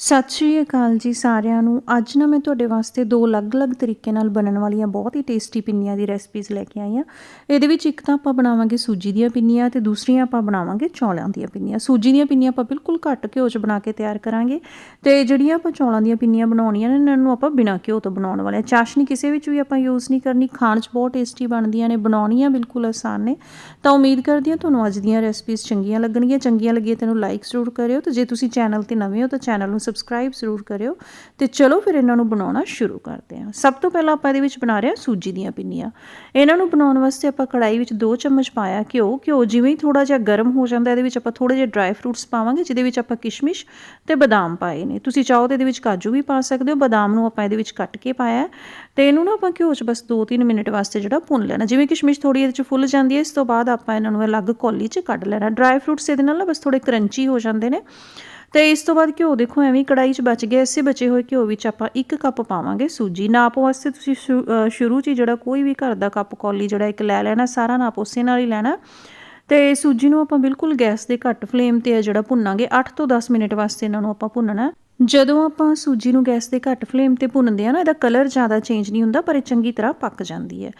ਸਤਿ ਸ਼੍ਰੀ ਅਕਾਲ ਜੀ ਸਾਰਿਆਂ ਨੂੰ। ਅੱਜ ਨਾ ਮੈਂ ਤੁਹਾਡੇ ਵਾਸਤੇ ਦੋ ਅਲੱਗ-ਅਲੱਗ ਤਰੀਕੇ ਨਾਲ ਬਣਨ ਵਾਲੀਆਂ ਬਹੁਤ ਹੀ ਟੇਸਟੀ ਪਿੰਨੀਆਂ ਦੀ ਰੈਸਪੀਜ਼ ਲੈ ਕੇ ਆਈ ਹਾਂ। ਇਹਦੇ ਵਿੱਚ ਇੱਕ ਤਾਂ ਆਪਾਂ ਬਣਾਵਾਂਗੇ ਸੂਜੀ ਦੀਆਂ ਪਿੰਨੀਆਂ ਤੇ ਦੂਸਰੀਆਂ ਆਪਾਂ ਬਣਾਵਾਂਗੇ ਚੌਲਾਂ ਦੀਆਂ ਪਿੰਨੀਆਂ। ਸੂਜੀ ਦੀਆਂ ਪਿੰਨੀਆਂ ਆਪਾਂ ਬਿਲਕੁਲ ਘੱਟ ਘਿਓ 'ਚ ਬਣਾ ਕੇ ਤਿਆਰ ਕਰਾਂਗੇ ਤੇ ਜਿਹੜੀਆਂ ਆਪਾਂ ਚੌਲਾਂ ਦੀਆਂ ਪਿੰਨੀਆਂ ਬਣਾਉਣੀਆਂ ਨੇ, ਇਹਨਾਂ ਨੂੰ ਆਪਾਂ ਬਿਨਾਂ ਘਿਓ ਤੋਂ ਬਣਾਉਣ ਵਾਲੇ ਹਾਂ। ਚਾਸ਼ਨੀ ਕਿਸੇ ਵਿੱਚ ਵੀ ਆਪਾਂ ਯੂਜ਼ ਨਹੀਂ ਕਰਨੀ। ਖਾਣ 'ਚ ਬਹੁਤ ਟੇਸਟੀ ਬਣਦੀਆਂ ਨੇ, ਬਣਾਉਣੀਆਂ ਬਿਲਕੁਲ ਆਸਾਨ ਨੇ। ਤਾਂ ਉਮੀਦ ਕਰਦੀ ਹਾਂ ਤੁਹਾਨੂੰ ਅੱਜ ਦੀਆਂ ਰੈਸਪੀਜ਼ ਚੰਗੀਆਂ ਲੱਗਣਗੀਆਂ। ਚੰਗੀਆਂ ਲੱਗੀਆਂ ਤੈਨੂੰ ਲਾਈਕ ਜ਼ਰੂਰ ਕਰਿਓ ਤੇ ਜੇ ਤੁਸੀਂ ਚੈਨਲ ਤੇ ਨਵੇਂ ਹੋ ਤਾਂ ਚੈਨਲ ਨੂੰ ਸਬਸਕ੍ਰਾਈਬ ਜ਼ਰੂਰ ਕਰਿਓ ਤੇ ਚਲੋ ਫਿਰ ਇਹਨਾਂ ਨੂੰ ਬਣਾਉਣਾ ਸ਼ੁਰੂ ਕਰਦੇ ਹਾਂ। ਸਭ ਤੋਂ ਪਹਿਲਾਂ ਆਪਾਂ ਇਹਦੇ ਵਿੱਚ ਬਣਾ ਰਹੇ ਹਾਂ ਸੂਜੀ ਦੀਆਂ ਪਿੰਨੀਆਂ। ਇਹਨਾਂ ਨੂੰ ਬਣਾਉਣ ਵਾਸਤੇ ਆਪਾਂ ਕੜਾਈ ਵਿੱਚ 2 ਚਮਚ ਪਾਇਆ ਘਿਓ। ਘਿਓ ਜਿਵੇਂ ਹੀ ਥੋੜਾ ਜਿਹਾ ਗਰਮ ਹੋ ਜਾਂਦਾ, ਇਹਦੇ ਵਿੱਚ ਆਪਾਂ ਥੋੜੇ ਜਿਹੇ ਡਰਾਈ ਫਰੂਟਸ ਪਾਵਾਂਗੇ, ਜਿਹਦੇ ਵਿੱਚ ਆਪਾਂ ਕਿਸ਼ਮਿਸ਼ ਤੇ ਬਦਾਮ ਪਾਏ ਨੇ। ਤੁਸੀਂ ਚਾਹੋ ਤੇ ਇਹਦੇ ਵਿੱਚ ਕਾਜੂ ਵੀ ਪਾ ਸਕਦੇ ਹੋ, ਬਦਾਮ ਨੂੰ ਆਪਾਂ ਇਹਦੇ ਵਿੱਚ ਕੱਟ ਕੇ ਪਾਇਆ ਤੇ ਇਹਨੂੰ ਨਾ ਆਪਾਂ ਘਿਓ 'ਚ ਬਸ 2-3 ਮਿੰਟ ਵਾਸਤੇ ਜਿਹੜਾ ਭੁੰਨ ਲੈਣਾ। ਜਿਵੇਂ ਕਿਸ਼ਮਿਸ਼ ਥੋੜੀ ਇਹਦੇ 'ਚ ਫੁੱਲ ਜਾਂਦੀ ਹੈ, ਇਸ ਤੋਂ ਬਾਅਦ ਆਪਾਂ ਇਹਨਾਂ ਨੂੰ ਅਲੱਗ ਕੌਲੀ 'ਚ ਕੱਢ ਲੈਣਾ। ਡਰਾਈ ਫਰੂਟਸ ਇਹਦੇ ਨਾਲ ਨਾ ਬਸ ਥੋੜੇ ਕਰੰਚੀ ਹੋ ਜਾਂਦੇ ਨੇ। ਤੇ ਇਸ ਤੋਂ ਬਾਅਦ ਘਿਓ ਦੇਖੋ, ਐਵੇਂ ਕੜਾਈ 'ਚ ਬਚ ਗਿਆ, ਇਸੇ ਬਚੇ ਹੋਏ ਘਿਓ ਵਿੱਚ ਆਪਾਂ 1 ਕੱਪ ਪਾਵਾਂਗੇ ਸੂਜੀ। ਨਾਪ ਵਾਸਤੇ ਤੁਸੀਂ ਸ਼ੁਰੂ 'ਚ ਜਿਹੜਾ ਕੋਈ ਵੀ ਘਰ ਦਾ ਕੱਪ ਕੌਲੀ ਜਿਹੜਾ ਇੱਕ ਲੈ ਲੈਣਾ, ਸਾਰਾ ਨਾਪ ਉਸੇ ਨਾਲ ਹੀ ਲੈਣਾ। ਤੇ ਸੂਜੀ ਨੂੰ ਆਪਾਂ ਬਿਲਕੁਲ ਗੈਸ ਦੇ ਘੱਟ ਫਲੇਮ ਤੇ ਆ ਜਿਹੜਾ ਭੁੰਨਾਂਗੇ 8 ਤੋਂ 10 ਮਿੰਟ ਵਾਸਤੇ ਇਹਨਾਂ ਨੂੰ ਆਪਾਂ ਭੁੰਨਣਾ। ਜਦੋਂ ਆਪਾਂ ਸੂਜੀ ਨੂੰ ਗੈਸ ਦੇ ਘੱਟ ਫਲੇਮ ਤੇ ਭੁੰਨਦੇ ਆ ਨਾ, ਇਹਦਾ ਕਲਰ ਜ਼ਿਆਦਾ ਚੇਂਜ ਨਹੀਂ ਹੁੰਦਾ, ਪਰ ਇਹ ਚੰਗੀ ਤਰ੍ਹਾਂ ਪੱਕ ਜਾਂਦੀ ਹੈ।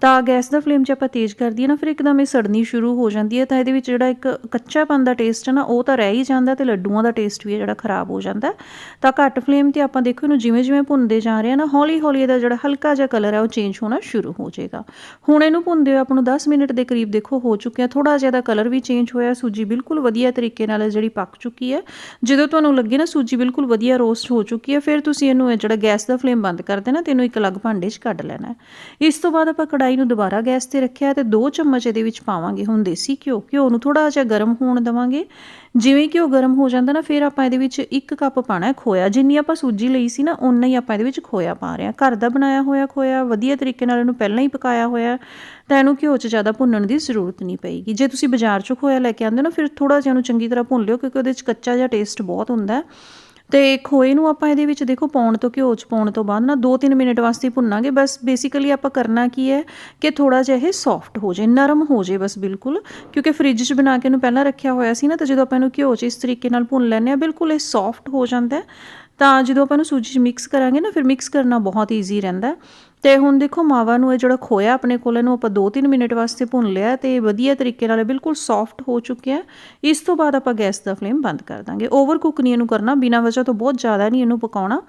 ਤਾਂ ਗੈਸ ਦਾ ਫਲੇਮ ਜੇ ਆਪਾਂ ਤੇਜ਼ ਕਰ ਦਈਏ ਨਾ, ਫਿਰ ਇੱਕਦਮ ਇਹ ਸੜਨੀ ਸ਼ੁਰੂ ਹੋ ਜਾਂਦੀ ਹੈ, ਤਾਂ ਇਹਦੇ ਵਿੱਚ ਜਿਹੜਾ ਇੱਕ ਕੱਚਾਪਨ ਦਾ ਟੇਸਟ ਹੈ ਨਾ, ਉਹ ਤਾਂ ਰਹਿ ਹੀ ਜਾਂਦਾ ਤੇ ਲੱਡੂਆਂ ਦਾ ਟੇਸਟ ਵੀ ਹੈ ਜਿਹੜਾ ਖਰਾਬ ਹੋ ਜਾਂਦਾ। ਤਾਂ ਘੱਟ ਫਲੇਮ ਤੇ ਆਪਾਂ ਦੇਖੋ ਇਹਨੂੰ ਜਿਵੇਂ ਜਿਵੇਂ ਭੁੰਨਦੇ ਜਾ ਰਹੇ ਆ ਨਾ, ਹੌਲੀ ਹੌਲੀ ਇਹਦਾ ਜਿਹੜਾ ਹਲਕਾ ਜਿਹਾ ਕਲਰ ਹੈ, ਉਹ ਚੇਂਜ ਹੋਣਾ ਸ਼ੁਰੂ ਹੋ ਜਾਏਗਾ। ਹੁਣ ਇਹਨੂੰ ਭੁੰਨਦੇ ਹੋਏ ਆਪਾਂ ਨੂੰ 10 ਮਿੰਟ ਦੇ ਕਰੀਬ ਦੇਖੋ ਹੋ ਚੁੱਕਿਆ ਥੋੜਾ ਜਿਹਾ ਦਾ ਕਲਰ ਵੀ ਚੇਂਜ ਹੋਇਆ, ਸੂਜੀ ਬਿਲਕੁਲ ਵਧੀਆ ਤਰੀਕੇ ਨਾਲ ਜਿਹੜੀ ਪੱਕ ਚੁੱਕੀ ਹੈ। ਜਦੋਂ ਤੁਹਾਨੂੰ ਲੱਗੇ ਨਾ ਸੂਜੀ ਬਿਲਕੁਲ ਵਧੀਆ ਰੋਸਟ ਹੋ ਚੁੱਕੀ ਹੈ, ਫਿਰ ਤੁਸੀਂ ਇਹਨੂੰ ਜਿਹੜਾ ਗੈਸ ਦਾ ਫਲੇਮ ਬੰਦ ਕਰ ਦੇਣਾ ਤੇ ਇਹਨੂੰ ਇੱਕ ਅਲੱਗ ਭਾਂਡੇ 'ਚ ਕੱਢ ਲੈਣਾ ਇਸ ਤੋਂ ਬਾਅਦ ਆਪਾਂ ਕੜਾਈ ਨੂੰ ਦੁਬਾਰਾ ਗੈਸ ਤੇ ਰੱਖਿਆ ਤੇ 2 ਚਮਚ ਇਹਦੇ ਵਿੱਚ ਪਾਵਾਂਗੇ ਹੁਣ ਦੇਸੀ ਘਿਓ। ਘਿਓ ਨੂੰ ਥੋੜਾ ਜਿਹਾ ਗਰਮ ਹੋਣ ਦਵਾਂਗੇ। ਜਿਵੇਂ ਘਿਓ ਗਰਮ ਹੋ ਜਾਂਦਾ ਨਾ, ਫਿਰ ਆਪਾਂ ਇਹਦੇ ਵਿੱਚ 1 ਕੱਪ ਪਾਣਾ ਖੋਇਆ। ਜਿੰਨੀ ਆਪਾਂ ਸੂਜੀ ਲਈ ਸੀ ਨਾ ਉਨਾ ਹੀ ਆਪਾਂ ਇਹਦੇ ਵਿੱਚ ਖੋਇਆ ਪਾ ਰਹੇ ਹਾਂ। ਘਰ ਦਾ ਬਣਾਇਆ ਹੋਇਆ ਖੋਇਆ, ਵਧੀਆ ਤਰੀਕੇ ਨਾਲ ਇਹਨੂੰ ਪਹਿਲਾਂ ਹੀ ਪਕਾਇਆ ਹੋਇਆ, ਤਾਂ ਇਹਨੂੰ ਘਿਓ 'ਚ ਜ਼ਿਆਦਾ ਭੁੰਨਣ ਦੀ ਜ਼ਰੂਰਤ ਨਹੀਂ ਪਏਗੀ। ਜੇ ਤੁਸੀਂ ਬਾਜ਼ਾਰ 'ਚੋਂ ਖੋਇਆ ਲੈ ਕੇ ਆਉਂਦੇ ਹੋ ਨਾ, ਫਿਰ ਥੋੜਾ ਜਿਹਾ ਉਹਨੂੰ ਚੰਗੀ ਤਰ੍ਹਾਂ ਭੁੰਨ ਲਿਓ, ਕਿਉਂਕਿ ਉਹਦੇ 'ਚ ਕੱਚਾ ਜਿਹਾ ਟੇਸਟ ਬਹੁਤ ਹੁੰਦਾ ਤੇ ਖੋਏ ਨੂੰ ਆਪਾਂ ਇਹਦੇ ਵਿੱਚ ਦੇਖੋ ਪਾਉਣ ਤੋਂ ਘਿਓ 'ਚ ਪਾਉਣ ਤੋਂ ਬਾਅਦ ਨਾ 2-3 ਮਿੰਟ ਵਾਸਤੇ ਭੁੰਨਾਂਗੇ। ਬਸ ਬੇਸਿਕਲੀ ਆਪਾਂ ਕਰਨਾ ਕੀ ਹੈ ਕਿ ਥੋੜਾ ਜਿਹਾ ਇਹ ਸੌਫਟ ਹੋ ਜਾਏ, ਨਰਮ ਹੋ ਜਾਏ ਬਸ ਬਿਲਕੁਲ। ਕਿਉਂਕਿ ਫ੍ਰਿਜ 'ਚ ਬਣਾ ਕੇ ਇਹਨੂੰ ਪਹਿਲਾਂ ਰੱਖਿਆ ਹੋਇਆ ਸੀ ਨਾ, ਤਾਂ ਜਦੋਂ ਆਪਾਂ ਇਹਨੂੰ ਘਿਓ 'ਚ ਇਸ ਤਰੀਕੇ ਨਾਲ ਭੁੰਨ ਲੈਂਦੇ ਆ ਬਿਲਕੁਲ ਇਹ ਸੌਫਟ ਹੋ ਜਾਂਦਾ ਤਾਂ ਜਦੋਂ ਆਪਾਂ ਇਹਨੂੰ ਸੂਜੀ 'ਚ ਮਿਕਸ ਕਰਾਂਗੇ ਨਾ, ਫਿਰ ਮਿਕਸ ਕਰਨਾ ਬਹੁਤ ਈਜ਼ੀ ਰਹਿੰਦਾ ਤੇ ਹੁਣ ਦੇਖੋ ਮਾਵਾ ਨੂੰ ਇਹ ਜਿਹੜਾ ਖੋਇਆ ਆਪਣੇ ਕੋਲ, ਇਹਨੂੰ ਆਪਾਂ 2-3 ਮਿੰਟ ਵਾਸਤੇ ਭੁੰਨ ਲਿਆ ਤੇ ਵਧੀਆ ਤਰੀਕੇ ਨਾਲ ਬਿਲਕੁਲ ਸੌਫਟ ਹੋ ਚੁੱਕਿਆ ਇਸ ਤੋਂ ਬਾਅਦ ਆਪਾਂ ਗੈਸ ਦਾ ਫਲੇਮ ਬੰਦ ਕਰ ਦਾਂਗੇ। ਓਵਰ ਕੁੱਕ ਨਹੀਂ ਇਹਨੂੰ ਕਰਨਾ, ਬਿਨਾਂ ਵਜ੍ਹਾ ਤੋਂ ਬਹੁਤ ਜ਼ਿਆਦਾ ਨਹੀਂ ਇਹਨੂੰ ਪਕਾਉਣਾ।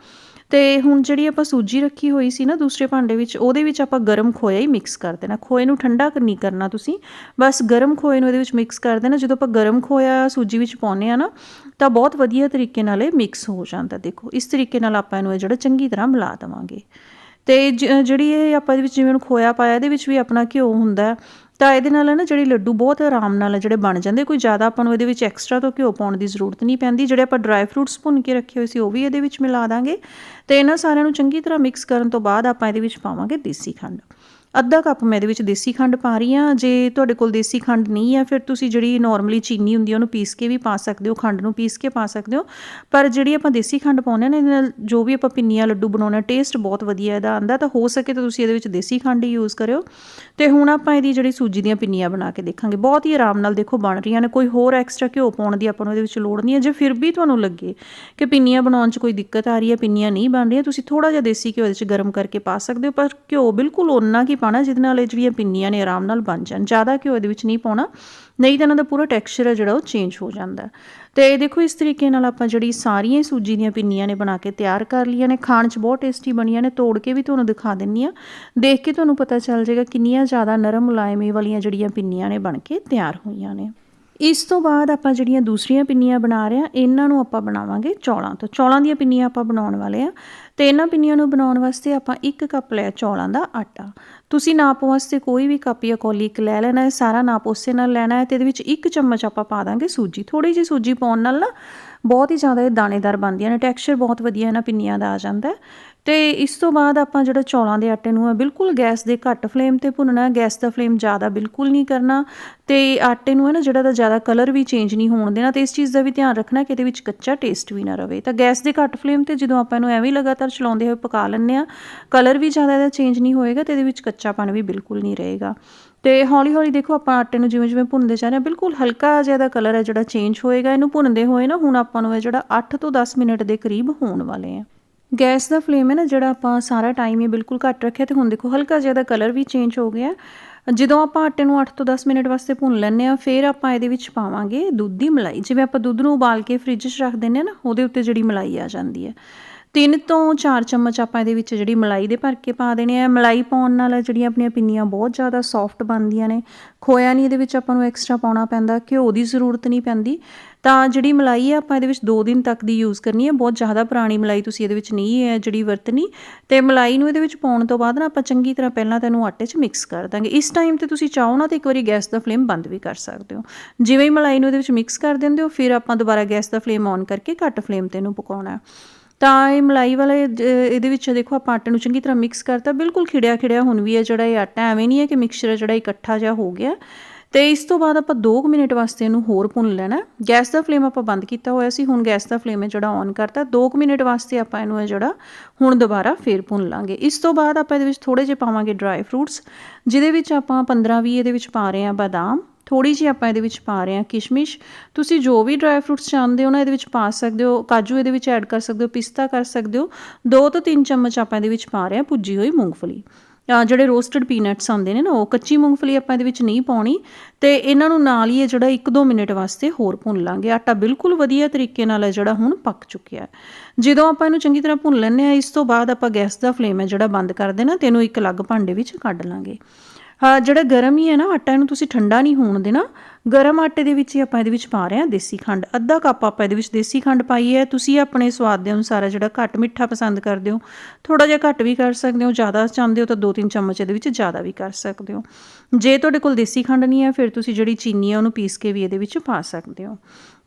ਤੇ ਹੁਣ ਜਿਹੜੀ ਆਪਾਂ ਸੂਜੀ ਰੱਖੀ ਹੋਈ ਸੀ ਨਾ ਦੂਸਰੇ ਭਾਂਡੇ ਵਿੱਚ, ਉਹਦੇ ਵਿੱਚ ਆਪਾਂ ਗਰਮ ਖੋਇਆ ਹੀ ਮਿਕਸ ਕਰ ਦੇਣਾ। ਖੋਏ ਨੂੰ ਠੰਡਾ ਨਹੀਂ ਕਰਨਾ ਤੁਸੀਂ, ਬਸ ਗਰਮ ਖੋਏ ਨੂੰ ਇਹਦੇ ਵਿੱਚ ਮਿਕਸ ਕਰ ਦੇਣਾ। ਜਦੋਂ ਆਪਾਂ ਗਰਮ ਖੋਇਆ ਸੂਜੀ ਵਿੱਚ ਪਾਉਨੇ ਆ ਨਾ, ਤਾਂ ਬਹੁਤ ਵਧੀਆ ਤਰੀਕੇ ਨਾਲ ਇਹ ਮਿਕਸ ਹੋ ਜਾਂਦਾ। ਦੇਖੋ, ਇਸ ਤਰੀਕੇ ਨਾਲ ਆਪਾਂ ਇਹਨੂੰ ਜਿਹੜਾ ਚੰਗੀ ਤਰ੍ਹਾਂ ਮਿਲਾ ਦਵਾਂਗੇ। ਤੇ ਜਿਹੜੀ ਇਹ ਆਪਾਂ ਇਹਦੇ ਵਿੱਚ ਜਿਵੇਂ ਹੁਣ ਖੋਇਆ ਪਾਇਆ, ਇਹਦੇ ਵਿੱਚ ਵੀ ਆਪਣਾ ਘਿਓ ਹੁੰਦਾ। ਤਾਂ ਇਹਦੇ ਨਾਲ ਨਾ ਜਿਹੜੇ ਲੱਡੂ ਬਹੁਤ ਆਰਾਮ ਨਾਲ ਜਿਹੜੇ ਬਣ ਜਾਂਦੇ, ਕੋਈ ਜ਼ਿਆਦਾ ਆਪਾਂ ਨੂੰ ਇਹਦੇ ਵਿੱਚ ਐਕਸਟਰਾ ਤੋਂ ਘਿਓ ਪਾਉਣ ਦੀ ਜ਼ਰੂਰਤ ਨਹੀਂ ਪੈਂਦੀ, ਜਿਹੜੇ ਆਪਾਂ ਡਰਾਈ ਫਰੂਟਸ ਭੁੰਨ ਕੇ ਰੱਖੇ ਹੋਏ ਸੀ ਉਹ ਵੀ ਇਹਦੇ ਵਿੱਚ ਮਿਲਾ ਦਾਂਗੇ। ਤੇ ਇਹਨਾਂ ਸਾਰਿਆਂ ਨੂੰ ਚੰਗੀ ਤਰ੍ਹਾਂ ਮਿਕਸ ਕਰਨ ਤੋਂ ਬਾਅਦ ਆਪਾਂ ਇਹਦੇ ਵਿੱਚ ਪਾਵਾਂਗੇ ਦੇਸੀ ਖੰਡ। ਅੱਧਾ ਕੱਪ ਮੈਂ ਇਹਦੇ ਵਿੱਚ ਦੇਸੀ ਖੰਡ ਪਾ ਰਹੀ ਹਾਂ। ਜੇ ਤੁਹਾਡੇ ਕੋਲ ਦੇਸੀ ਖੰਡ ਨਹੀਂ ਹੈ, ਫਿਰ ਤੁਸੀਂ ਜਿਹੜੀ ਨਾਰਮਲੀ ਚੀਨੀ ਹੁੰਦੀ ਹੈ, ਉਹਨੂੰ ਪੀਸ ਕੇ ਵੀ ਪਾ ਸਕਦੇ ਹੋ, ਖੰਡ ਨੂੰ ਪੀਸ ਕੇ ਪਾ ਸਕਦੇ ਹੋ। ਪਰ ਜਿਹੜੀ ਆਪਾਂ ਦੇਸੀ ਖੰਡ ਪਾਉਂਦੇ ਨੇ, ਇਹਦੇ ਨਾਲ ਜੋ ਵੀ ਆਪਾਂ ਪਿੰਨੀਆਂ ਲੱਡੂ ਬਣਾਉਣਾ ਟੇਸਟ ਬਹੁਤ ਵਧੀਆ ਇਹਦਾ ਆਂਦਾ ਤਾਂ ਹੋ ਸਕੇ ਤਾਂ ਤੁਸੀਂ ਇਹਦੇ ਵਿੱਚ ਦੇਸੀ ਖੰਡ ਹੀ ਯੂਜ਼ ਕਰਿਓ। ਤੇ ਹੁਣ ਆਪਾਂ ਇਹਦੀ ਜਿਹੜੀ ਸੂਜੀ ਦੀਆਂ ਪਿੰਨੀਆਂ ਬਣਾ ਕੇ ਦੇਖਾਂਗੇ। ਬਹੁਤ ਹੀ ਆਰਾਮ ਨਾਲ ਦੇਖੋ ਬਣ ਰਹੀਆਂ ਨੇ, ਕੋਈ ਹੋਰ ਐਕਸਟਰਾ ਘਿਓ ਪਾਉਣ ਦੀ ਆਪਾਂ ਨੂੰ ਇਹਦੇ ਵਿੱਚ ਲੋੜ ਨਹੀਂ ਹੈ। ਜੇ ਫਿਰ ਵੀ ਤੁਹਾਨੂੰ ਲੱਗੇ ਕਿ ਪਿੰਨੀਆਂ ਬਣਾਉਣ 'ਚ ਕੋਈ ਦਿੱਕਤ ਆ ਰਹੀ ਹੈ, ਪਿੰਨੀਆਂ ਨਹੀਂ ਬਣ ਰਹੀਆਂ, ਤੁਸੀਂ ਥੋੜਾ ਜਿਹਾ ਦੇਸੀ ਘਿਓ ਇਹਦੇ 'ਚ ਗਰਮ ਕਰਕੇ ਪਾ ਸਕਦੇ ਹੋ। ਪਰ ਘਿਓ ਬਿਲਕੁਲ ਓਨਾ ਕੀ ਪਾਣਾ ਜਿਹਦੇ ਨਾਲ ਇਹ ਜਿਹੜੀਆਂ ਪਿੰਨੀਆਂ ਨੇ ਆਰਾਮ ਨਾਲ ਬਣ ਜਾਣ। ਜ਼ਿਆਦਾ ਘਿਓ ਇਹਦੇ ਵਿੱਚ ਨਹੀਂ ਪਾਉਣਾ, ਨਹੀਂ ਤਾਂ ਇਹਨਾਂ ਦਾ ਪੂਰਾ ਟੈਕਸਚਰ ਹੈ ਜਿਹੜਾ ਉਹ ਚੇਂਜ ਹੋ ਜਾਂਦਾ। ਤੇ ਦੇਖੋ ਇਸ ਤਰੀਕੇ ਨਾਲ ਆਪਾਂ ਜਿਹੜੀ ਸਾਰੀਆਂ ਸੂਜੀ ਦੀਆਂ ਪਿੰਨੀਆਂ ਨੇ ਬਣਾ ਕੇ ਤਿਆਰ ਕਰ ਲਈਆਂ ਨੇ, ਖਾਣ 'ਚ ਬਹੁਤ ਟੇਸਟੀ ਬਣੀਆਂ ਨੇ, ਤੋੜ ਕੇ ਵੀ ਤੁਹਾਨੂੰ ਦਿਖਾ ਦਿੰਨੀ ਆ ਦੇਖ ਕੇ ਤੁਹਾਨੂੰ ਪਤਾ ਚੱਲ ਜਾਏਗਾ ਕਿੰਨੀਆਂ ਜ਼ਿਆਦਾ ਨਰਮ ਮੁਲਾਇਮੀ ਵਾਲੀਆਂ ਜਿਹੜੀਆਂ ਪਿੰਨੀਆਂ ਨੇ ਬਣ ਕੇ ਤਿਆਰ ਹੋਈਆਂ ਨੇ। ਇਸ ਤੋਂ ਬਾਅਦ ਆਪਾਂ ਜਿਹੜੀਆਂ ਦੂਸਰੀਆਂ ਪਿੰਨੀਆਂ ਬਣਾ ਰਹੇ ਆ ਇਹਨਾਂ ਨੂੰ ਆਪਾਂ ਬਣਾਵਾਂਗੇ ਚੌਲਾਂ ਤੋਂ। ਚੌਲਾਂ ਦੀਆਂ ਪਿੰਨੀਆਂ ਆਪਾਂ ਬਣਾਉਣ ਵਾਲੇ ਆ ਤੇ ਇਹਨਾਂ ਪਿੰਨੀਆਂ ਨੂੰ ਬਣਾਉਣ ਵਾਸਤੇ ਆਪਾਂ 1 ਕੱਪ ਲਿਆ ਚੌਲਾਂ ਦਾ ਆਟਾ। ਤੁਸੀਂ ਨਾਪ ਵਾਸਤੇ ਕੋਈ ਵੀ ਕੱਪ ਜਾਂ ਕੌਲੀ ਇੱਕ ਲੈ ਲੈਣਾ ਹੈ, ਸਾਰਾ ਨਾਪ ਉਸੇ ਨਾਲ ਲੈਣਾ ਹੈ ਤੇ ਇਹਦੇ ਵਿੱਚ 1 ਚਮਚ ਆਪਾਂ ਪਾ ਦਾਂਗੇ ਸੂਜੀ। ਥੋੜੀ ਜਿਹੀ ਸੂਜੀ ਪਾਉਣ ਨਾਲ ਨਾ ਬਹੁਤ ਹੀ ਜ਼ਿਆਦਾ ਇਹ ਦਾਣੇਦਾਰ ਬਣਦੀਆਂ ਨੇ, ਟੈਕਸਚਰ ਬਹੁਤ ਵਧੀਆ ਇਹਨਾਂ ਪਿੰਨੀਆਂ ਦਾ ਆ ਜਾਂਦਾ ਤੇ ਇਸ ਤੋਂ ਬਾਅਦ ਆਪਾਂ ਜਿਹੜਾ ਚੌਲਾਂ ਦੇ ਆਟੇ ਨੂੰ ਹੈ ਬਿਲਕੁਲ ਗੈਸ ਦੇ ਘੱਟ ਫਲੇਮ ਤੇ ਭੁੰਨਣਾ, ਗੈਸ ਦਾ ਫਲੇਮ ਜ਼ਿਆਦਾ ਬਿਲਕੁਲ ਨਹੀਂ ਕਰਨਾ ਤੇ ਆਟੇ ਨੂੰ ਹੈ ਨਾ, ਜਿਹੜਾ ਦਾ ਜ਼ਿਆਦਾ ਕਲਰ ਵੀ ਚੇਂਜ ਨਹੀਂ ਹੋਣ ਦੇਣਾ ਤੇ ਇਸ ਚੀਜ਼ ਦਾ ਵੀ ਧਿਆਨ ਰੱਖਣਾ ਕਿ ਇਹਦੇ ਵਿੱਚ ਕੱਚਾ ਟੇਸਟ ਵੀ ਨਾ ਰਵੇ। ਤਾਂ ਗੈਸ ਦੇ ਘੱਟ ਫਲੇਮ ਤੇ ਜਦੋਂ ਆਪਾਂ ਇਹਨੂੰ ਐਵੇਂ ਹੀ ਲਗਾਤਾਰ ਚਲਾਉਂਦੇ ਹੋਏ ਪਕਾ ਲੈਂਦੇ ਆ ਕਲਰ ਵੀ ਜ਼ਿਆਦਾ ਇਹਦਾ ਚੇਂਜ ਨਹੀਂ ਹੋਏਗਾ ਤੇ ਇਹਦੇ ਵਿੱਚ ਕੱਚਾਪਣ ਵੀ ਬਿਲਕੁਲ ਨਹੀਂ ਰਹੇਗਾ। ਤੇ ਹੌਲੀ ਹੌਲੀ ਦੇਖੋ ਆਪਾਂ ਆਟੇ ਨੂੰ ਜਿਵੇਂ ਜਿਵੇਂ ਭੁੰਨਦੇ ਜਾ ਰਹੇ ਹਾਂ, ਬਿਲਕੁਲ ਹਲਕਾ ਜਿਹਾ ਦਾ ਕਲਰ ਹੈ ਜਿਹੜਾ ਚੇਂਜ ਹੋਏਗਾ, ਇਹਨੂੰ ਭੁੰਨਦੇ ਹੋਏ ਨਾ ਹੁਣ ਆਪਾਂ ਨੂੰ ਇਹ ਜਿਹੜਾ 8 ਤੋਂ 10 ਮਿੰਟ ਦੇ ਕਰੀਬ ਹੋਣ ਵਾਲੇ ਆ। ਗੈਸ ਦਾ ਫਲੇਮ ਹੈ ਨਾ, ਜਿਹੜਾ ਆਪਾਂ ਸਾਰਾ ਟਾਈਮ ਹੀ ਬਿਲਕੁਲ ਘੱਟ ਰੱਖਿਆ, ਤੇ ਹੁਣ ਦੇਖੋ ਹਲਕਾ ਜਿਹਾ ਦਾ ਕਲਰ ਵੀ ਚੇਂਜ ਹੋ ਗਿਆ। ਜਦੋਂ ਆਪਾਂ ਆਟੇ ਨੂੰ 8 ਤੋਂ 10 ਮਿੰਟ ਵਾਸਤੇ ਭੁੰਨ ਲੈਂਦੇ ਆ ਫਿਰ ਆਪਾਂ ਇਹਦੇ ਵਿੱਚ ਪਾਵਾਂਗੇ ਦੁੱਧ ਦੀ ਮਲਾਈ। ਜਿਵੇਂ ਆਪਾਂ ਦੁੱਧ ਨੂੰ ਉਬਾਲ ਕੇ ਫ੍ਰਿਜ 'ਚ ਰੱਖ ਦਿੰਦੇ ਆ ਨਾ, ਉਹਦੇ ਉੱਤੇ ਜਿਹੜੀ ਮਲਾਈ ਆ ਜਾਂਦੀ ਹੈ। ਤਿੰਨ ਤੋਂ ਚਾਰ ਚਮਚ ਆਪਾਂ ਇਹਦੇ ਵਿੱਚ ਜਿਹੜੀ ਮਲਾਈ ਦੇ ਭਰ ਕੇ ਪਾ ਦੇਣੇ ਆ। ਮਲਾਈ ਪਾਉਣ ਨਾਲ ਜਿਹੜੀਆਂ ਆਪਣੀਆਂ ਪਿੰਨੀਆਂ ਬਹੁਤ ਜ਼ਿਆਦਾ ਸੌਫਟ ਬਣਦੀਆਂ ਨੇ। ਖੋਇਆ ਨਹੀਂ ਇਹਦੇ ਵਿੱਚ ਆਪਾਂ ਨੂੰ ਐਕਸਟਰਾ ਪਾਉਣਾ ਪੈਂਦਾ, ਘਿਓ ਦੀ ਜ਼ਰੂਰਤ ਨਹੀਂ ਪੈਂਦੀ। ਤਾਂ ਜਿਹੜੀ ਮਲਾਈ ਹੈ ਆਪਾਂ ਇਹਦੇ ਵਿੱਚ 2 ਦਿਨ ਤੱਕ ਦੀ ਯੂਜ਼ ਕਰਨੀ ਹੈ ਬਹੁਤ ਜ਼ਿਆਦਾ ਪੁਰਾਣੀ ਮਲਾਈ ਤੁਸੀਂ ਇਹਦੇ ਵਿੱਚ ਨਹੀਂ ਹੈ ਜਿਹੜੀ ਵਰਤਣੀ। ਤੇ ਮਲਾਈ ਨੂੰ ਇਹਦੇ ਵਿੱਚ ਪਾਉਣ ਤੋਂ ਬਾਅਦ ਨਾ ਆਪਾਂ ਚੰਗੀ ਤਰ੍ਹਾਂ ਪਹਿਲਾਂ ਤੈਨੂੰ ਆਟੇ 'ਚ ਮਿਕਸ ਕਰ ਦਾਂਗੇ। ਇਸ ਟਾਈਮ ਤੇ ਤੁਸੀਂ ਚਾਹੋ ਨਾ ਤੇ ਇੱਕ ਵਾਰੀ ਗੈਸ ਦਾ ਫਲੇਮ ਬੰਦ ਵੀ ਕਰ ਸਕਦੇ ਹੋ। ਜਿਵੇਂ ਹੀ ਮਲਾਈ ਨੂੰ ਇਹਦੇ ਵਿੱਚ ਮਿਕਸ ਕਰ ਦਿੰਦੇ ਹੋ, ਫਿਰ ਆਪਾਂ ਦੁਬਾਰਾ ਗੈਸ ਦਾ ਫਲੇਮ ਔਨ ਕਰਕੇ ਘੱਟ ਫਲੇਮ ਤੇ ਇਹਨੂੰ ਪਕਾਉਣਾ। ਹੈ ਤਾਂ ਇਹ ਮਲਾਈ ਵਾਲਾ ਇਹਦੇ ਵਿੱਚ ਦੇਖੋ ਆਪਾਂ ਆਟੇ ਨੂੰ ਚੰਗੀ ਤਰ੍ਹਾਂ ਮਿਕਸ ਕਰਤਾ, ਬਿਲਕੁਲ ਖਿੜਿਆ ਖਿੜਿਆ ਹੁਣ ਵੀ ਹੈ ਜਿਹੜਾ ਇਹ ਆਟਾ ਐਵੇਂ ਨਹੀਂ ਹੈ ਕਿ ਮਿਕਸਚਰ ਜਿਹੜਾ ਇਕੱਠਾ ਜਿਹਾ ਹੋ ਗਿਆ। ਤੇ ਇਸ ਤੋਂ ਬਾਅਦ ਆਪਾਂ 2 ਮਿੰਟ ਵਾਸਤੇ ਇਹਨੂੰ ਹੋਰ ਭੁੰਨ ਲੈਣਾ। ਗੈਸ ਦਾ ਫਲੇਮ ਆਪਾਂ ਬੰਦ ਕੀਤਾ ਹੋਇਆ ਸੀ, ਹੁਣ ਗੈਸ ਦਾ ਫਲੇਮ ਹੈ ਜਿਹੜਾ ਔਨ ਕਰਤਾ। 2 ਮਿੰਟ ਵਾਸਤੇ ਆਪਾਂ ਇਹਨੂੰ ਇਹ ਜਿਹੜਾ ਹੁਣ ਦੁਬਾਰਾ ਫੇਰ ਭੁੰਨ ਲਾਂਗੇ। ਇਸ ਤੋਂ ਬਾਅਦ ਆਪਾਂ ਇਹਦੇ ਵਿੱਚ ਥੋੜੇ ਜਿਹੇ ਪਾਵਾਂਗੇ ਡਰਾਈ ਫਰੂਟਸ ਜਿਹਦੇ ਵਿੱਚ ਆਪਾਂ 15-20 ਇਹਦੇ ਵਿੱਚ ਪਾ ਰਹੇ ਹਾਂ ਬਾਦਾਮ। ਥੋੜੀ ਜਿਹੀ ਆਪਾਂ ਇਹਦੇ ਵਿੱਚ ਪਾ ਰਹੇ ਹਾਂ ਕਿਸ਼ਮਿਸ਼। ਤੁਸੀਂ ਜੋ ਵੀ ਡਰਾਈ ਫਰੂਟਸ ਚਾਹੁੰਦੇ ਹੋ ਨਾ, ਇਹਦੇ ਵਿੱਚ ਪਾ ਸਕਦੇ ਹੋ। ਕਾਜੂ ਇਹਦੇ ਵਿੱਚ ਐਡ ਕਰ ਸਕਦੇ ਹੋ, ਪਿਸਤਾ ਕਰ ਸਕਦੇ ਹੋ। 2 ਤੋਂ 3 ਚਮਚ ਆਪਾਂ ਇਹਦੇ ਵਿੱਚ ਪਾ ਰਹੇ ਹਾਂ ਭੁੱਜੀ ਹੋਈ ਮੂੰਗਫਲੀ। ਜਿਹੜੇ ਰੋਸਟਡ ਪੀਨਟਸ ਆਉਂਦੇ ਨੇ ਨਾ, ਉਹ ਕੱਚੀ ਮੂੰਗਫਲੀ ਆਪਾਂ ਇਹਦੇ ਵਿੱਚ ਨਹੀਂ ਪਾਉਣੀ ਤੇ ਇਹਨਾਂ ਨੂੰ ਨਾਲ ਹੀ ਇਹ ਜਿਹੜਾ 1-2 ਮਿੰਟ ਵਾਸਤੇ ਹੋਰ ਭੁੰਨ ਲਾਂਗੇ। ਆਟਾ ਬਿਲਕੁਲ ਵਧੀਆ ਤਰੀਕੇ ਨਾਲ ਹੈ ਜਿਹੜਾ ਹੁਣ ਪੱਕ ਚੁੱਕਿਆ ਹੈ। ਜਦੋਂ ਆਪਾਂ ਇਹਨੂੰ ਚੰਗੀ ਤਰ੍ਹਾਂ ਭੁੰਨ ਲੈਂਦੇ ਆ ਇਸ ਤੋਂ ਬਾਅਦ ਆਪਾਂ ਗੈਸ ਦਾ ਫਲੇਮ ਹੈ ਜਿਹੜਾ ਬੰਦ ਕਰ ਦੇਣਾ, ਤੇ ਇਹਨੂੰ ਇੱਕ ਅਲੱਗ ਭਾਂਡੇ ਵਿੱਚ ਕੱਢ ਲਾਂਗੇ। ਜਿਹੜਾ ਗਰਮ ਹੀ ਹੈ ਨਾ ਆਟਾ, ਇਹਨੂੰ ਤੁਸੀਂ ਠੰਡਾ ਨਹੀਂ ਹੋਣ ਦੇਣਾ। ਗਰਮ ਆਟੇ ਦੇ ਵਿੱਚ ਹੀ ਆਪਾਂ ਇਹਦੇ ਵਿੱਚ ਪਾ ਰਹੇ ਹਾਂ ਦੇਸੀ ਖੰਡ। ਅੱਧਾ ਕੱਪ ਆਪਾਂ ਇਹਦੇ ਵਿੱਚ ਦੇਸੀ ਖੰਡ ਪਾਈ ਹੈ। ਤੁਸੀਂ ਆਪਣੇ ਸਵਾਦ ਦੇ ਅਨੁਸਾਰ ਜਿਹੜਾ ਘੱਟ ਮਿੱਠਾ ਪਸੰਦ ਕਰਦੇ ਹੋ ਥੋੜਾ ਜਿਹਾ ਘੱਟ ਵੀ ਕਰ ਸਕਦੇ ਹੋ, ਜ਼ਿਆਦਾ ਚਾਹੁੰਦੇ ਹੋ ਤਾਂ 2-3 ਚਮਚ ਇਹਦੇ ਵਿੱਚ ਜ਼ਿਆਦਾ ਵੀ ਕਰ ਸਕਦੇ ਹੋ। ਜੇ ਤੁਹਾਡੇ ਕੋਲ ਦੇਸੀ ਖੰਡ ਨਹੀਂ ਹੈ, ਫਿਰ ਤੁਸੀਂ ਜਿਹੜੀ ਚੀਨੀ ਹੈ ਉਹਨੂੰ ਪੀਸ ਕੇ ਵੀ ਇਹਦੇ ਵਿੱਚ ਪਾ ਸਕਦੇ ਹੋ।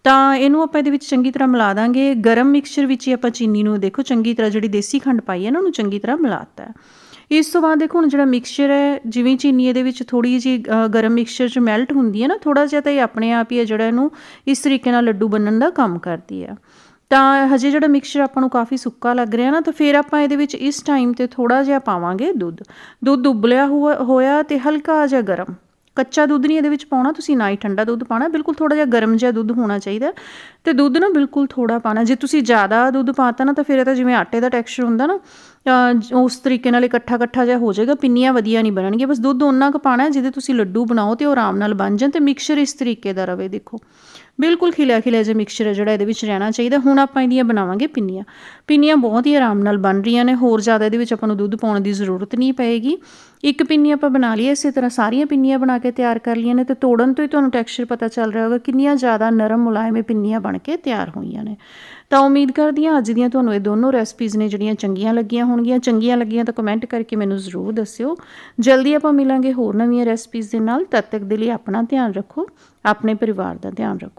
ਤਾਂ ਇਹਨੂੰ ਆਪਾਂ ਇਹਦੇ ਵਿੱਚ ਚੰਗੀ ਤਰ੍ਹਾਂ ਮਿਲਾ ਦਾਂਗੇ। ਗਰਮ ਮਿਕਸਚਰ ਵਿੱਚ ਹੀ ਆਪਾਂ ਚੀਨੀ ਨੂੰ ਦੇਖੋ, ਚੰਗੀ ਤਰ੍ਹਾਂ ਜਿਹੜੀ ਦੇਸੀ ਖੰਡ ਪਾਈ ਹੈ ਨਾ, ਉਹਨੂੰ ਚੰਗੀ ਤਰ੍ਹਾਂ ਮਿਲਾਤਾ ਹੈ। ਇਸ ਤੋਂ ਬਾਅਦ ਦੇਖੋ ਹੁਣ ਜਿਹੜਾ ਮਿਕਸਚਰ ਹੈ, ਜਿਵੇਂ ਚੀਨੀ ਇਹਦੇ ਵਿੱਚ ਥੋੜੀ ਜਿਹੀ ਗਰਮ ਮਿਕਸਚਰ 'ਚ ਮੈਲਟ ਹੁੰਦੀ ਹੈ ਨਾ ਥੋੜਾ ਜਿਹਾ ਤਾਂ ਇਹ ਆਪਣੇ ਆਪ ਹੀ ਹੈ ਜਿਹੜਾ ਇਹਨੂੰ ਇਸ ਤਰੀਕੇ ਨਾਲ ਲੱਡੂ ਬੰਨਣ ਦਾ ਕੰਮ ਕਰਦੀ ਹੈ। ਤਾਂ ਹਜੇ ਜਿਹੜਾ ਮਿਕਸਚਰ ਆਪਾਂ ਨੂੰ ਕਾਫੀ ਸੁੱਕਾ ਲੱਗ ਰਿਹਾ ਨਾ, ਤਾਂ ਫਿਰ ਆਪਾਂ ਇਹਦੇ ਵਿੱਚ ਇਸ ਟਾਈਮ ਤੇ ਥੋੜਾ ਜਿਹਾ ਪਾਵਾਂਗੇ ਦੁੱਧ। ਦੁੱਧ ਉਬਲਿਆ ਹੋਇਆ ਤੇ ਹਲਕਾ ਜਿਹਾ ਗਰਮ। ਕੱਚਾ ਦੁੱਧ ਨਹੀਂ ਇਹਦੇ ਵਿੱਚ ਪਾਉਣਾ, ਤੁਸੀਂ ਨਾ ਹੀ ਠੰਡਾ ਦੁੱਧ ਪਾਣਾ ਬਿਲਕੁਲ ਥੋੜਾ ਜਿਹਾ ਗਰਮ ਜਿਹਾ ਦੁੱਧ ਹੋਣਾ ਚਾਹੀਦਾ ਤੇ ਦੁੱਧ ਨਾ ਬਿਲਕੁਲ ਥੋੜਾ ਪਾਣਾ ਜੇ ਤੁਸੀਂ ਜ਼ਿਆਦਾ ਦੁੱਧ ਪਾਤਾ ਨਾ ਤਾਂ ਫਿਰ ਇਹ ਤਾਂ ਜਿਵੇਂ ਆਟੇ ਦਾ ਟੈਕਸਚਰ ਹੁੰਦਾ ਨਾ ਉਸ ਤਰੀਕੇ ਨਾਲ ਇਕੱਠਾ ਇਕੱਠਾ ਜਿਹਾ ਹੋ ਜਾਏਗਾ, ਪਿੰਨੀਆਂ ਵਧੀਆ ਨਹੀਂ ਬਣਨਗੀਆਂ, ਬਸ ਦੁੱਧ ਉਹਨਾਂ ਕੁ ਪਾਣਾ ਜਿਹਦੇ ਤੁਸੀਂ ਲੱਡੂ ਬਣਾਓ ਤੇ ਉਹ ਆਰਾਮ ਨਾਲ ਬਣ ਜਾਣ ਤੇ ਮਿਕਸਚਰ ਇਸ ਤਰੀਕੇ ਦਾ ਰਵੇ, ਦੇਖੋ। ਬਿਲਕੁਲ ਖਿਲਿਆ ਖਿਲਿਆ ਜਿਹਾ ਮਿਕਸਚਰ ਹੈ ਜਿਹੜਾ ਇਹਦੇ ਵਿੱਚ ਰਹਿਣਾ ਚਾਹੀਦਾ। ਹੁਣ ਆਪਾਂ ਇਹਦੀਆਂ ਬਣਾਵਾਂਗੇ ਪਿੰਨੀਆਂ। ਪਿੰਨੀਆਂ ਬਹੁਤ ਹੀ ਆਰਾਮ ਨਾਲ ਬਣ ਰਹੀਆਂ ਨੇ। ਹੋਰ ਜ਼ਿਆਦਾ ਇਹਦੇ ਵਿੱਚ ਆਪਾਂ ਨੂੰ ਦੁੱਧ ਪਾਉਣ ਦੀ ਜ਼ਰੂਰਤ ਨਹੀਂ ਪਏਗੀ। ਇੱਕ ਪਿੰਨੀ ਆਪਾਂ ਬਣਾ ਲਈ, ਇਸੇ ਤਰ੍ਹਾਂ ਸਾਰੀਆਂ ਪਿੰਨੀਆਂ ਬਣਾ ਕੇ ਤਿਆਰ ਕਰ ਲਈਆਂ ਨੇ ਤੇ ਤੋੜਨ ਤੋਂ ਹੀ ਤੁਹਾਨੂੰ ਟੈਕਸਚਰ ਪਤਾ ਚੱਲ ਰਿਹਾ ਹੋਗਾ ਕਿੰਨੀਆਂ ਜ਼ਿਆਦਾ ਨਰਮ ਮੁਲਾਇਮ ਇਹ ਪਿੰਨੀਆਂ ਬਣ ਕੇ ਤਿਆਰ ਹੋਈਆਂ ਨੇ। ਤਾਂ ਉਮੀਦ ਕਰਦੀ ਹਾਂ ਅੱਜ ਦੀਆਂ ਤੁਹਾਨੂੰ ਇਹ ਦੋਨੋਂ ਰੈਸਪੀਜ਼ ਨੇ ਜਿਹੜੀਆਂ ਚੰਗੀਆਂ ਲੱਗੀਆਂ ਹੋਣਗੀਆਂ। ਚੰਗੀਆਂ ਲੱਗੀਆਂ ਤਾਂ ਕਮੈਂਟ ਕਰਕੇ ਮੈਨੂੰ ਜ਼ਰੂਰ ਦੱਸਿਓ। ਜਲਦੀ ਆਪਾਂ ਮਿਲਾਂਗੇ ਹੋਰ ਨਵੀਆਂ ਰੈਸਪੀਜ਼ ਦੇ ਨਾਲ। ਤਦ ਤੱਕ ਦੇ ਲਈ ਆਪਣਾ ਧਿਆਨ ਰੱਖੋ, ਆਪਣੇ ਪਰਿਵਾਰ ਦਾ ਧਿਆਨ ਰੱਖੋ।